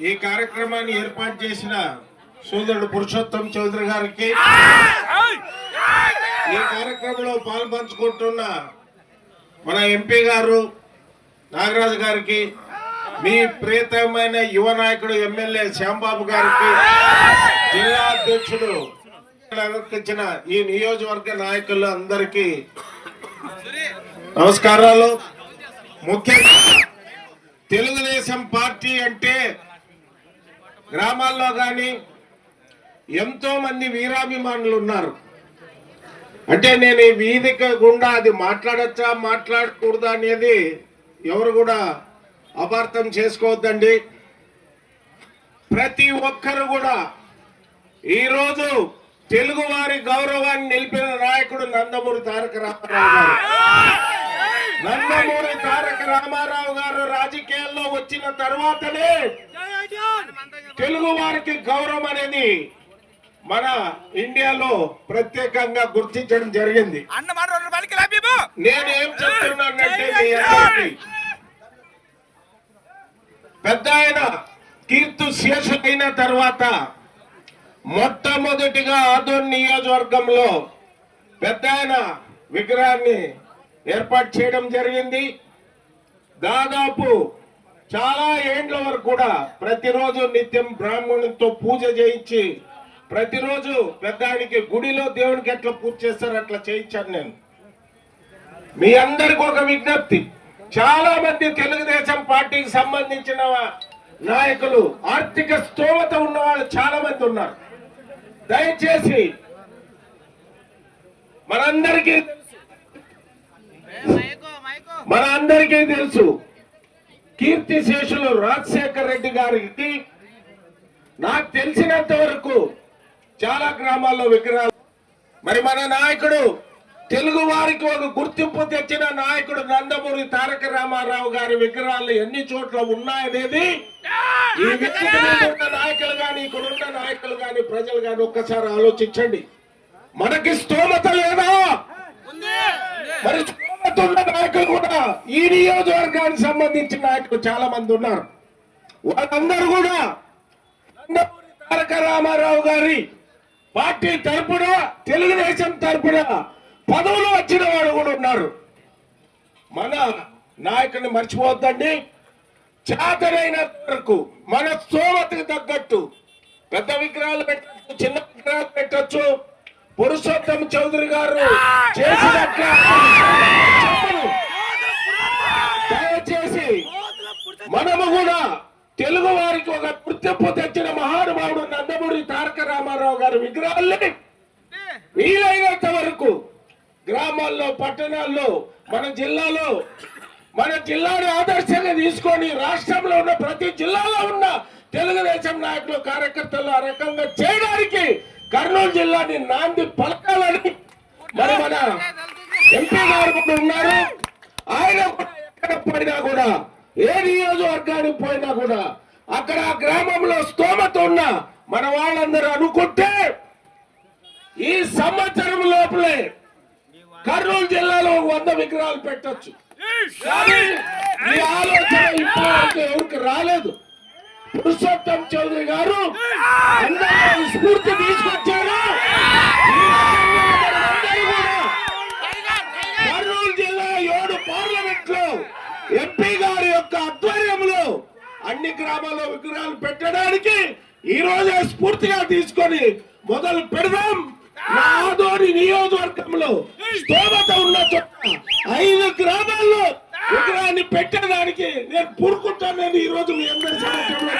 ఈ కార్యక్రమాన్ని ఏర్పాటు చేసిన సోదరుడు పురుషోత్తం చౌదరి గారికి ఈ కార్యక్రమంలో పాల్పంచుకుంటున్న మన ఎంపీ గారు నాగరాజు గారికి మీ ప్రియతమైన యువ నాయకుడు ఎమ్మెల్యే శ్యాంబాబు గారికి జిల్లా అధ్యక్షుడు నిర్వహించిన ఈ నియోజకవర్గ నాయకులు అందరికీ నమస్కారాలు. ముఖ్యంగా తెలుగుదేశం పార్టీ అంటే గ్రామాల్లో కానీ ఎంతో మంది వీరాభిమానులు ఉన్నారు. అంటే నేను ఈ వీధిక గుండా అది మాట్లాడచ్చా మాట్లాడకూడదా అనేది ఎవరు కూడా అపార్థం చేసుకోవద్దండి. ప్రతి ఒక్కరు కూడా ఈరోజు తెలుగువారి గౌరవాన్ని నిలిపిన నాయకుడు నందమూరి తారక రామారావు గారు. నందమూరి తారక రామారావు గారు రాజకీయాల్లో వచ్చిన తర్వాతనే తెలుగు వారికి గౌరవం అనేది మన ఇండియాలో ప్రత్యేకంగా గుర్తించడం జరిగింది. నేనేం చెప్తున్నానంటే పెద్ద ఆయన కీర్తు శేషులైన తర్వాత మొట్టమొదటిగా ఆదోన్ నియోజకవర్గంలో పెద్ద ఆయన విగ్రహాన్ని ఏర్పాటు చేయడం జరిగింది. దాదాపు చాలా ఏండ్ల వరకు కూడా ప్రతిరోజు నిత్యం బ్రాహ్మణునితో పూజ చేయించి ప్రతిరోజు పెద్ద ఆయనకి గుడిలో దేవునికి ఎట్లా పూజ చేస్తారో అట్లా చేయించాను నేను. మీ అందరికి ఒక విజ్ఞప్తి. చాలా మంది తెలుగుదేశం పార్టీకి సంబంధించిన నాయకులు ఆర్థిక స్తోమత ఉన్న వాళ్ళు చాలా మంది ఉన్నారు. దయచేసి మనందరికీ మన అందరికీ తెలుసు. కీర్తి శేషులు రాజశేఖర్ రెడ్డి గారికి నాకు తెలిసినంత వరకు చాలా గ్రామాల్లో విగ్రహాలు. మరి మన నాయకుడు తెలుగు వారికి ఒక గుర్తింపు తెచ్చిన నాయకుడు నందమూరి తారక రామారావు గారి విగ్రహాలు ఎన్ని చోట్ల ఉన్నాయనేది ఈ ఉన్న నాయకులు గాని ఇక్కడ ఉన్న నాయకులు గాని ప్రజలు గాని ఒక్కసారి ఆలోచించండి. మనకి స్తోమత లేదా? మరి ఉన్న నాయకులు కూడా ఈ నియోజకవర్గానికి సంబంధించిన నాయకులు చాలా మంది ఉన్నారు. వాళ్ళందరూ కూడా నందమూరి తారక రామారావు గారి పార్టీ తరపున తెలుగుదేశం తరపున పదవులు వచ్చిన వాడు కూడా ఉన్నారు. మన నాయకుడిని మర్చిపోవద్దండి. చేతనైన వరకు మన స్తోమతకు తగ్గట్టు పెద్ద విగ్రహాలు పెట్టచ్చు చిన్న విగ్రహాలు పెట్టచ్చు. పురుషోత్తం చౌదరి గారు చేసినట్లు చెప్పను. దయచేసి మనము కూడా తెలుగు వారికి ఒక గుర్తింపు తెచ్చిన మహానుభావుడు నందమూరి తారక రామారావు గారి విగ్రహాల్ని వీలైనంత వరకు గ్రామాల్లో పట్టణాల్లో మన జిల్లాలో మన జిల్లాను ఆదర్శంగా తీసుకొని రాష్ట్రంలో ఉన్న ప్రతి జిల్లాలో ఉన్న తెలుగుదేశం నాయకులు కార్యకర్తలు ఆ రకంగా చేయడానికి కర్నూలు జిల్లాని నాంది పలకాలని మరి మన ఎంపీ గారు ఉన్నారు. ఆయన కూడా ఎక్కడ కూడా ఏ నియోజకవర్గానికి పోయినా కూడా అక్కడ ఆ గ్రామంలో స్తోమత ఉన్న మన వాళ్ళందరూ అనుకుంటే ఈ సంవత్సరం లోపలే కర్నూలు జిల్లాలో వంద విగ్రహాలు పెట్టొచ్చు. ఈ ఆలోచన ఎవరికి రాలేదు. పురుషోత్తం చౌదరి గారు స్ఫూర్తి తీసుకొచ్చారు. కర్నూలు జిల్లా ఏడు పార్లమెంట్లో ఎంపీగా యొక్క ఆధ్వర్యంలో అన్ని గ్రామాల్లో విగ్రహాలు పెట్టడానికి ఈ రోజే స్ఫూర్తిగా తీసుకొని మొదలు పెడదాం. నాదోని నియోజకవర్గంలో స్తోమత ఉన్న చోట ఐదు గ్రామాల్లో విగ్రహాన్ని పెట్టడానికి నేను పూరుకుంటానని ఈ రోజు మీ అందరి సమక్షంలో